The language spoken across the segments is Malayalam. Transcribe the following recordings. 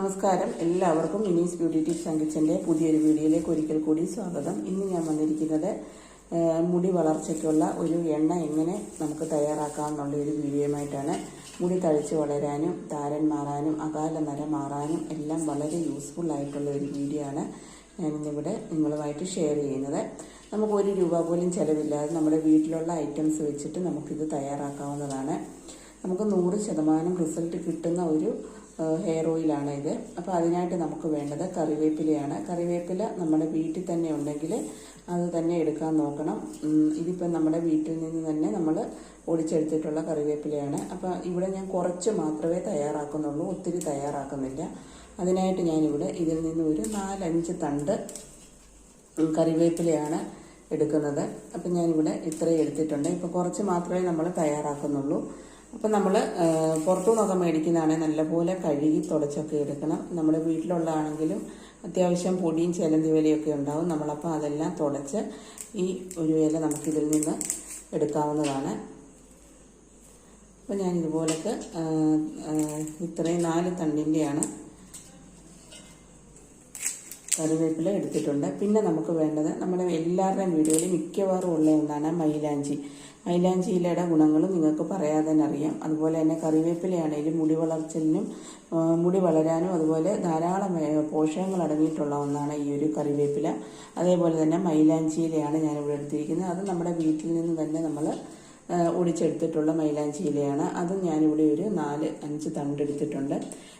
നമസ്കാരം. എല്ലാവർക്കും മിനീസ് ബ്യൂട്ടി ടിപ്സ് ആൻഡ് കിച്ചന്റെ പുതിയൊരു വീഡിയോയിലേക്ക് ഒരിക്കൽ കൂടി സ്വാഗതം. ഇന്ന് ഞാൻ വന്നിരിക്കുന്നത് മുടി വളർച്ചയ്ക്കുള്ള ഒരു എണ്ണ എങ്ങനെ നമുക്ക് തയ്യാറാക്കാമെന്നുള്ള ഒരു വീഡിയോയുമായിട്ടാണ്. മുടി തഴിച്ച് വളരാനും താരൻ മാറാനും അകാല നര മാറാനും എല്ലാം വളരെ യൂസ്ഫുൾ ആയിട്ടുള്ള ഒരു വീഡിയോ ആണ് ഞാനിന്നിവിടെ നിങ്ങളുമായിട്ട് ഷെയർ ചെയ്യുന്നത്. നമുക്ക് ഒരു രൂപ പോലും ചിലവില്ലാതെ നമ്മുടെ വീട്ടിലുള്ള ഐറ്റംസ് വെച്ചിട്ട് നമുക്കിത് തയ്യാറാക്കാവുന്നതാണ്. നമുക്ക് നൂറ് ശതമാനം റിസൾട്ട് കിട്ടുന്ന ഒരു ഹെയർ ഓയിലാണ് ഇത്. അപ്പോൾ അതിനായിട്ട് നമുക്ക് വേണ്ടത് കറിവേപ്പിലയാണ്. കറിവേപ്പില നമ്മുടെ വീട്ടിൽ തന്നെ ഉണ്ടെങ്കിൽ അത് തന്നെ എടുക്കാൻ നോക്കണം. ഇതിപ്പം നമ്മുടെ വീട്ടിൽ നിന്ന് തന്നെ നമ്മൾ ഒടിച്ചെടുത്തിട്ടുള്ള കറിവേപ്പിലയാണ്. അപ്പോൾ ഇവിടെ ഞാൻ കുറച്ച് മാത്രമേ തയ്യാറാക്കുന്നുള്ളൂ. ഒത്തിരി തയ്യാറാക്കുന്നില്ല. അതിനായിട്ട് ഞാനിവിടെ ഇതിൽ നിന്ന് ഒരു നാലഞ്ച് തണ്ട് കറിവേപ്പിലയാണ് എടുക്കുന്നത്. അപ്പം ഞാനിവിടെ ഇത്രയും എടുത്തിട്ടുണ്ട്. ഇപ്പോൾ കുറച്ച് മാത്രമേ നമ്മൾ തയ്യാറാക്കുന്നുള്ളൂ. അപ്പം നമ്മൾ പുറത്തു നിന്നൊക്കെ മേടിക്കുന്നതാണെങ്കിൽ നല്ലപോലെ കഴുകി തുടച്ചൊക്കെ എടുക്കണം. നമ്മുടെ വീട്ടിലുള്ളതാണെങ്കിലും അത്യാവശ്യം പൊടിയും ചിലന്തി വിലയൊക്കെ ഉണ്ടാവും. നമ്മളപ്പോൾ അതെല്ലാം തുടച്ച് ഈ ഒരു ഇല നമുക്കിതിൽ നിന്ന് എടുക്കാവുന്നതാണ്. അപ്പോൾ ഞാൻ ഇതുപോലൊക്കെ ഇത്രയും നാല് തണ്ടിന്റെയാണ് കറിവേപ്പില എടുത്തിട്ടുണ്ട്. പിന്നെ നമുക്ക് വേണ്ടത് നമ്മുടെ എല്ലാവരുടെയും വീടുകളിൽ മിക്കവാറും ഉള്ള ഒന്നാണ് മൈലാഞ്ചി. മൈലാഞ്ചി ഇലയുടെ ഗുണങ്ങൾ നിങ്ങൾക്ക് പറയാതെ തന്നെ അറിയാം. അതുപോലെ തന്നെ കറിവേപ്പിലയാണെങ്കിലും മുടി വളർച്ചലിനും മുടി വളരാനും അതുപോലെ ധാരാളം പോഷകങ്ങൾ അടങ്ങിയിട്ടുള്ള ഒന്നാണ് ഈ ഒരു കറിവേപ്പില. അതേപോലെ തന്നെ മൈലാഞ്ചി ഇലയാണ് ഞാനിവിടെ എടുത്തിരിക്കുന്നത്. അത് നമ്മുടെ വീട്ടിൽ നിന്ന് തന്നെ നമ്മൾ ഒടിച്ചെടുത്തിട്ടുള്ള മൈലാഞ്ചിയിലയാണ്. അതും ഞാനിവിടെ ഒരു നാല് അഞ്ച് തണ്ടെടുത്തിട്ടുണ്ട്.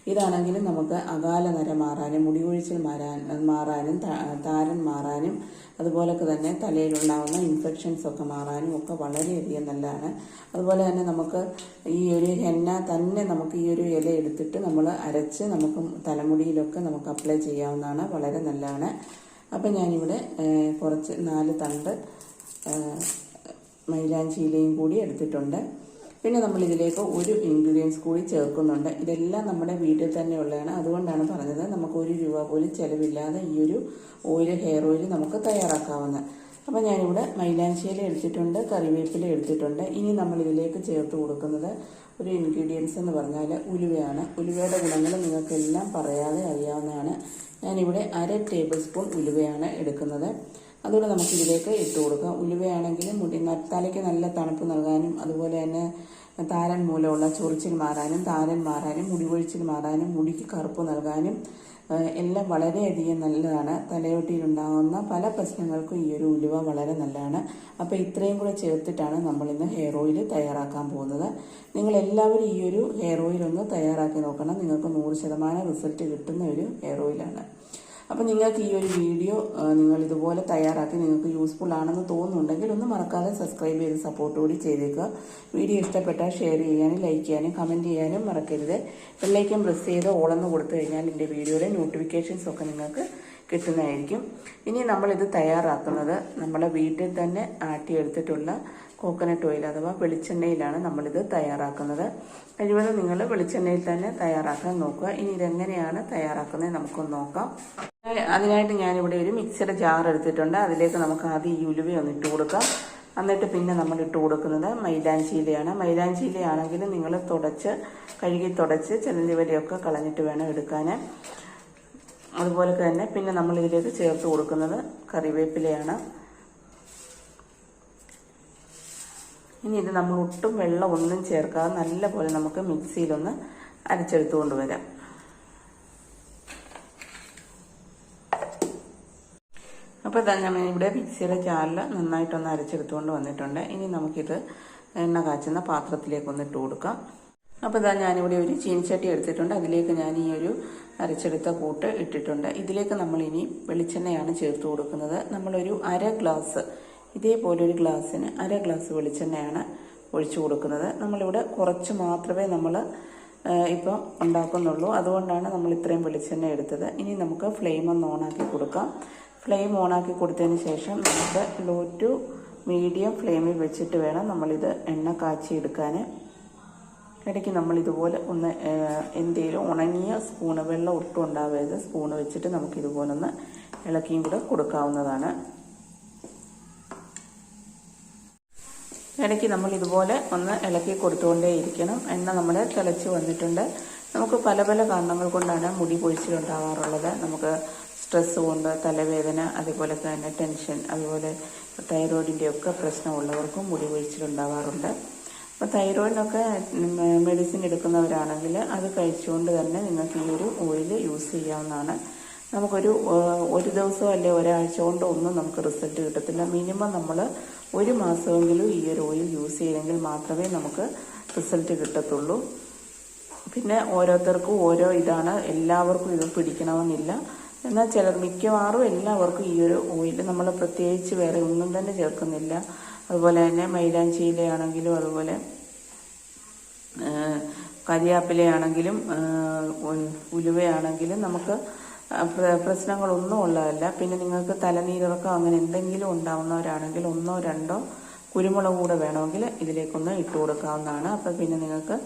ഇതാണെങ്കിലും നമുക്ക് അകാല നര മാറാനും മുടികൊഴിച്ചിൽ മാറാൻ മാറാനും താരൻ മാറാനും അതുപോലൊക്കെ തന്നെ തലയിലുണ്ടാകുന്ന ഇൻഫെക്ഷൻസ് ഒക്കെ മാറാനും ഒക്കെ വളരെയധികം നല്ലതാണ്. അതുപോലെ തന്നെ നമുക്ക് ഈ ഒരു ഹെന്ന തന്നെ നമുക്ക് ഈ ഒരു ഇല എടുത്തിട്ട് നമ്മൾ അരച്ച് നമുക്ക് തലമുടിയിലൊക്കെ നമുക്ക് അപ്ലൈ ചെയ്യാവുന്നതാണ്. വളരെ നല്ലതാണ്. അപ്പം ഞാനിവിടെ കുറച്ച് നാല് തണ്ട് മൈലാഞ്ചിയിലയും കൂടി എടുത്തിട്ടുണ്ട്. പിന്നെ നമ്മൾ ഇതിലേക്ക് ഒരു ഇൻഗ്രീഡിയൻസ് കൂടി ചേർക്കുന്നുണ്ട്. ഇതെല്ലാം നമ്മുടെ വീട്ടിൽ തന്നെ ഉള്ളതാണ് അതുകൊണ്ടാണ് പറഞ്ഞത് നമുക്ക് ഒരു രൂപ പോലും ചിലവില്ലാതെ ഈ ഒരു ഓയിൽ ഹെയർ ഓയിൽ നമുക്ക് തയ്യാറാക്കാവുന്നത്. അപ്പോൾ ഞാനിവിടെ മൈലാഞ്ചിയില എടുത്തിട്ടുണ്ട് കറിവേപ്പില എടുത്തിട്ടുണ്ട്. ഇനി നമ്മൾ ഇതിലേക്ക് ചേർത്ത് കൊടുക്കുന്നത് ഒരു ഇൻഗ്രീഡിയൻസ് എന്ന് പറഞ്ഞാൽ ഉലുവയാണ്. ഉലുവയുടെ ഗുണങ്ങൾ നിങ്ങൾക്കെല്ലാം പറയാതെ അറിയാവുന്നതാണ്. ഞാനിവിടെ അര ടേബിൾ സ്പൂൺ ഉലുവയാണ് എടുക്കുന്നത്. അതുകൊണ്ട് നമുക്ക് ഇതിലേക്ക് ഇട്ട് കൊടുക്കാം. ഉലുവയാണെങ്കിലും മുടി തലയ്ക്ക് നല്ല തണുപ്പ് നൽകാനും അതുപോലെ തന്നെ താരൻ മൂലമുള്ള ചൊറിച്ചിൽ മാറാനും താരൻ മാറാനും മുടി കൊഴിച്ചിൽ മാറാനും മുടിക്ക് കറുപ്പ് നൽകാനും എല്ലാം വളരെയധികം നല്ലതാണ്. തലയോട്ടിയിലുണ്ടാകുന്ന പല പ്രശ്നങ്ങൾക്കും ഈ ഒരു ഉലുവ വളരെ നല്ലതാണ്. അപ്പോൾ ഇത്രയും കൂടെ ചേർത്തിട്ടാണ് നമ്മളിന്ന് ഹെയർ ഓയിൽ തയ്യാറാക്കാൻ പോകുന്നത്. നിങ്ങൾ എല്ലാവരും ഈ ഒരു ഹെയർ ഓയിൽ ഒന്ന് തയ്യാറാക്കി നോക്കണം. നിങ്ങൾക്ക് നൂറ് ശതമാനം റിസൾട്ട് കിട്ടുന്ന ഒരു ഹെയർ ഓയിലാണ്. അപ്പോൾ നിങ്ങൾക്ക് ഈ ഒരു വീഡിയോ നിങ്ങൾ ഇതുപോലെ തയ്യാറാക്കി നിങ്ങൾക്ക് യൂസ്ഫുൾ ആണെന്ന് തോന്നുന്നുണ്ടെങ്കിൽ ഒന്ന് മറക്കാതെ സബ്സ്ക്രൈബ് ചെയ്ത് സപ്പോർട്ട് കൂടി ചെയ്തേക്കുക. വീഡിയോ ഇഷ്ടപ്പെട്ടാൽ ഷെയർ ചെയ്യാനും ലൈക്ക് ചെയ്യാനും കമന്റ് ചെയ്യാനും മറക്കരുത്. ബെല്ലൈക്കൻ പ്രസ് ചെയ്ത് ഓളെന്ന് കൊടുത്തു കഴിഞ്ഞാൽ എന്റെ വീഡിയോയുടെ നോട്ടിഫിക്കേഷൻസ് ഒക്കെ നിങ്ങൾക്ക് കിട്ടുന്നതായിരിക്കും. ഇനി നമ്മളിത് തയ്യാറാക്കുന്നത് നമ്മുടെ വീട്ടിൽ തന്നെ ആട്ടിയെടുത്തിട്ടുള്ള കോക്കനട്ട് ഓയിൽ അഥവാ വെളിച്ചെണ്ണയിലാണ് നമ്മളിത് തയ്യാറാക്കുന്നത്. കഴിവതും നിങ്ങൾ വെളിച്ചെണ്ണയിൽ തന്നെ തയ്യാറാക്കാൻ നോക്കുക. ഇനി ഇതെങ്ങനെയാണ് തയ്യാറാക്കുന്നത് നമുക്കൊന്ന് നോക്കാം. അതിനായിട്ട് ഞാനിവിടെ ഒരു മിക്സിയുടെ ജാർ എടുത്തിട്ടുണ്ട്. അതിലേക്ക് നമുക്ക് ആദ്യം ഈ ഉലുവ ഒന്ന് ഇട്ട് കൊടുക്കാം. എന്നിട്ട് പിന്നെ നമ്മൾ ഇട്ട് കൊടുക്കുന്നത് മൈലാഞ്ചിയിലയാണ് മൈലാഞ്ചിയിലയാണെങ്കിൽ നിങ്ങൾ തുടച്ച് കഴുകി തുടച്ച് ചെലന്തിവലയൊക്കെ കളഞ്ഞിട്ട് വേണം എടുക്കാൻ അതുപോലെ തന്നെ പിന്നെ നമ്മൾ ഇതിലേക്ക് ചേർത്ത് കൊടുക്കുന്നത് കറിവേപ്പിലയാണ്. ഇനി ഇത് നമ്മൾ ഒട്ടും വെള്ളം ഒന്നും ചേർക്കാതെ നല്ലപോലെ നമുക്ക് മിക്സിയിലൊന്ന് അരച്ചെടുത്തു കൊണ്ടുവരാം. അപ്പോൾ ഇതാ ഞാൻ ഇവിടെ മിക്സിയുടെ ചാലിൽ നന്നായിട്ടൊന്ന് അരച്ചെടുത്തുകൊണ്ട് വന്നിട്ടുണ്ട്. ഇനി നമുക്കിത് എണ്ണ കാച്ചുന്ന പാത്രത്തിലേക്കൊന്ന് ഇട്ട് കൊടുക്കാം. അപ്പോൾ ഇതാ ഞാനിവിടെ ഒരു ചീനിച്ചട്ടി എടുത്തിട്ടുണ്ട്. അതിലേക്ക് ഞാൻ ഈ ഒരു അരച്ചെടുത്ത കൂട്ട് ഇട്ടിട്ടുണ്ട്. ഇതിലേക്ക് നമ്മൾ ഇനി വെളിച്ചെണ്ണയാണ് ചേർത്ത് കൊടുക്കുന്നത്. നമ്മളൊരു അര ഗ്ലാസ് ഇതേപോലെ ഒരു ഗ്ലാസ്സിന് അര ഗ്ലാസ് വെളിച്ചെണ്ണയാണ് ഒഴിച്ചു കൊടുക്കുന്നത്. നമ്മളിവിടെ കുറച്ച് മാത്രമേ നമ്മൾ ഇപ്പോൾ ഉണ്ടാക്കുന്നുള്ളൂ. അതുകൊണ്ടാണ് നമ്മൾ ഇത്രയും വെളിച്ചെണ്ണ എടുത്തത്. ഇനി നമുക്ക് ഫ്ലെയിം ഒന്ന് ഓണാക്കി കൊടുക്കാം. ഫ്ലെയിം ഓണാക്കി കൊടുത്തതിന് ശേഷം നമുക്ക് ലോ ടു മീഡിയം ഫ്ലെയിമിൽ വെച്ചിട്ട് വേണം നമ്മളിത് എണ്ണ കാച്ചി എടുക്കാൻ. ഇടയ്ക്ക് നമ്മൾ ഇതുപോലെ ഒന്ന് എന്തെങ്കിലും ഉണങ്ങിയ സ്പൂണ് വെള്ളം ഒട്ടും ഉണ്ടാവരുത്. സ്പൂണ് വെച്ചിട്ട് നമുക്ക് ഇതുപോലെ ഒന്ന് ഇളക്കിയും കൂടെ കൊടുക്കാവുന്നതാണ്. ഇടയ്ക്ക് നമ്മൾ ഇതുപോലെ ഒന്ന് ഇളക്കി കൊടുത്തുകൊണ്ടേയിരിക്കണം. എണ്ണ നമ്മുടെ തിളച്ച് വന്നിട്ടുണ്ട്. നമുക്ക് പല പല കാരണങ്ങൾ കൊണ്ടാണ് മുടി പൊഴിച്ചിലുണ്ടാവാറുള്ളത് നമുക്ക് സ്ട്രെസ് കൊണ്ട് തലവേദന അതുപോലെ തന്നെ ടെൻഷൻ അതുപോലെ തൈറോയിഡിന്റെ ഒക്കെ പ്രശ്നമുള്ളവർക്കും മുടി പൊഴിച്ചിലുണ്ടാവാറുണ്ട് അപ്പോൾ തൈറോയിഡിനൊക്കെ മെഡിസിൻ എടുക്കുന്നവരാണെങ്കിൽ അത് കഴിച്ചുകൊണ്ട് തന്നെ നിങ്ങൾക്ക് ഈ ഒരു ഓയിൽ യൂസ് ചെയ്യാവുന്നതാണ്. നമുക്കൊരു ഒരു ദിവസം അല്ലെ ഒരാഴ്ച കൊണ്ടോ ഒന്നും നമുക്ക് റിസൾട്ട് കിട്ടത്തില്ല. മിനിമം നമ്മൾ ഒരു മാസമെങ്കിലും ഈ ഒരു ഓയിൽ യൂസ് ചെയ്തെങ്കിൽ മാത്രമേ നമുക്ക് റിസൾട്ട് കിട്ടത്തുള്ളൂ. പിന്നെ ഓരോരുത്തർക്കും ഓരോ ഇതാണ്. എല്ലാവർക്കും ഇത് പിടിക്കണമെന്നില്ല. എന്നാൽ ചിലർ മിക്കവാറും എല്ലാവർക്കും ഈ ഒരു ഓയിൽ നമ്മൾ പ്രത്യേകിച്ച് വേറെ ഒന്നും തന്നെ ചേർക്കുന്നില്ല. അതുപോലെ തന്നെ മൈലാഞ്ചിയിലയാണെങ്കിലും അതുപോലെ കരിയാപ്പിലയാണെങ്കിലും ഉലുവയാണെങ്കിലും നമുക്ക് പ്രശ്നങ്ങളൊന്നും ഉള്ളതല്ല പിന്നെ നിങ്ങൾക്ക് തലനീരിറക്കം അങ്ങനെ എന്തെങ്കിലും ഉണ്ടാവുന്നവരാണെങ്കിൽ ഒന്നോ രണ്ടോ കുരുമുളക് കൂടെ വേണമെങ്കിൽ ഇതിലേക്കൊന്ന് ഇട്ട് കൊടുക്കാവുന്നതാണ്. അപ്പം പിന്നെ നിങ്ങൾക്ക്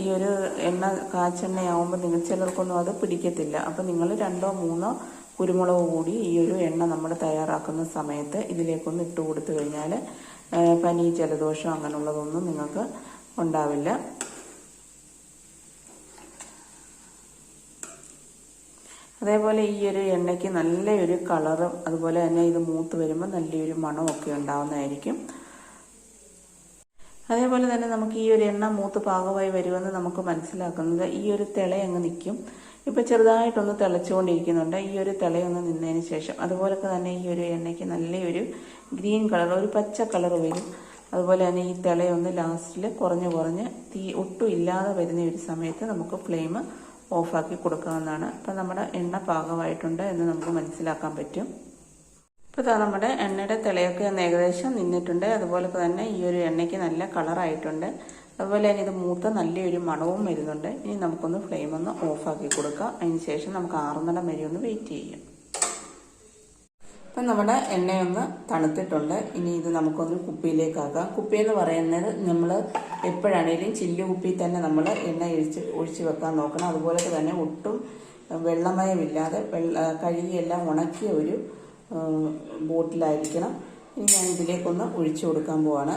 ഈ ഒരു എണ്ണ കാച്ചെണ്ണയാവുമ്പോൾ നിങ്ങൾ ചിലർക്കൊന്നും അത് പിടിക്കത്തില്ല. അപ്പം നിങ്ങൾ രണ്ടോ മൂന്നോ കുരുമുളക് കൂടി ഈ ഒരു എണ്ണ നമ്മൾ തയ്യാറാക്കുന്ന സമയത്ത് ഇതിലേക്കൊന്ന് ഇട്ട് കൊടുത്തു കഴിഞ്ഞാൽ പനി ജലദോഷം അങ്ങനെയുള്ളതൊന്നും നിങ്ങൾക്ക് ഉണ്ടാവില്ല. അതേപോലെ ഈ ഒരു എണ്ണയ്ക്ക് നല്ലൊരു കളറും അതുപോലെ തന്നെ ഇത് മൂത്ത് വരുമ്പോൾ നല്ലൊരു മണമൊക്കെ ഉണ്ടാവുന്നതായിരിക്കും. അതേപോലെ തന്നെ നമുക്ക് ഈ ഒരു എണ്ണ മൂത്ത് പാകമായി വരുമെന്ന് നമുക്ക് മനസ്സിലാക്കുന്നത് ഈ ഒരു തിളയങ്ങ് നിൽക്കും. ഇപ്പം ചെറുതായിട്ടൊന്ന് തിളച്ചുകൊണ്ടിരിക്കുന്നുണ്ട്. ഈ ഒരു തിളയൊന്ന് നിന്നതിന് ശേഷം അതുപോലെ തന്നെ ഈ ഒരു എണ്ണയ്ക്ക് നല്ലൊരു ഗ്രീൻ കളർ ഒരു പച്ച കളർ വരും. അതുപോലെ തന്നെ ഈ തിളയൊന്ന് ലാസ്റ്റിൽ കുറഞ്ഞ് കുറഞ്ഞ് തീ ഒട്ടും ഇല്ലാതെ വരുന്ന ഒരു സമയത്ത് നമുക്ക് ഫ്ലെയിം ഓഫാക്കി കൊടുക്കാവുന്നതാണ്. അപ്പം നമ്മുടെ എണ്ണ പാകമായിട്ടുണ്ട് എന്ന് നമുക്ക് മനസ്സിലാക്കാൻ പറ്റും. ഇപ്പോൾ ഇതാ നമ്മുടെ എണ്ണയുടെ തിളയൊക്കെ ഒന്ന് ഏകദേശം നിന്നിട്ടുണ്ട്. അതുപോലെ തന്നെ ഈ ഒരു എണ്ണയ്ക്ക് നല്ല കളറായിട്ടുണ്ട് അതുപോലെ തന്നെ ഇത് മൂത്ത നല്ലൊരു മണവും വരുന്നുണ്ട്. ഇനി നമുക്കൊന്ന് ഫ്ലെയിം ഒന്ന് ഓഫാക്കി കൊടുക്കാം. അതിന് ശേഷം നമുക്ക് ആറുന്നിടം വരെ ഒന്ന് വെയിറ്റ് ചെയ്യാം. ഇപ്പം നമ്മുടെ എണ്ണയൊന്ന് തണുത്തിട്ടുണ്ട്. ഇനി ഇത് നമുക്കൊന്ന് കുപ്പിയിലേക്കാക്കാം. കുപ്പി എന്ന് പറയുന്നത് നമ്മൾ എപ്പോഴാണേലും ചില്ലു കുപ്പിയിൽ തന്നെ നമ്മൾ എണ്ണ ഒഴിച്ച് ഒഴിച്ച് വെക്കാൻ നോക്കണം. അതുപോലെ തന്നെ ഒട്ടും വെള്ളമയമില്ലാതെ വെള്ള കഴുകിയെല്ലാം ഉണക്കിയ ഒരു ബോട്ടിലായിരിക്കണം. ഇനി ഞാൻ ഇതിലേക്കൊന്ന് ഒഴിച്ചു കൊടുക്കാൻ പോവാണ്.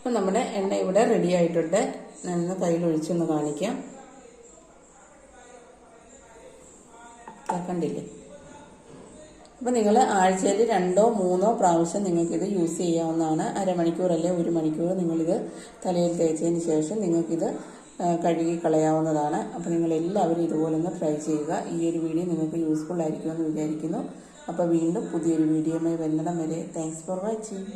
അപ്പം നമ്മുടെ എണ്ണ ഇവിടെ റെഡി ആയിട്ടുണ്ട്. ഞാനൊന്ന് കയ്യിൽ ഒഴിച്ചൊന്ന് കാണിക്കാം. കണ്ടില്ലേ? അപ്പം നിങ്ങൾ ആഴ്ചയിൽ രണ്ടോ മൂന്നോ പ്രാവശ്യം നിങ്ങൾക്കിത് യൂസ് ചെയ്യാവുന്നതാണ്. അരമണിക്കൂർ അല്ലെങ്കിൽ ഒരു മണിക്കൂർ നിങ്ങളിത് തലയിൽ തേച്ചതിന് ശേഷം നിങ്ങൾക്കിത് കഴുകി കളയാവുന്നതാണ്. അപ്പോൾ നിങ്ങൾ എല്ലാവരും ഇതുപോലെ ഒന്ന് ട്രൈ ചെയ്യുക. ഈ ഒരു വീഡിയോ നിങ്ങൾക്ക് യൂസ്ഫുൾ ആയിരിക്കുമെന്ന് വിചാരിക്കുന്നു. അപ്പോൾ വീണ്ടും പുതിയൊരു വീഡിയോയുമായി വരുന്നിടം വരെ. Thanks for watching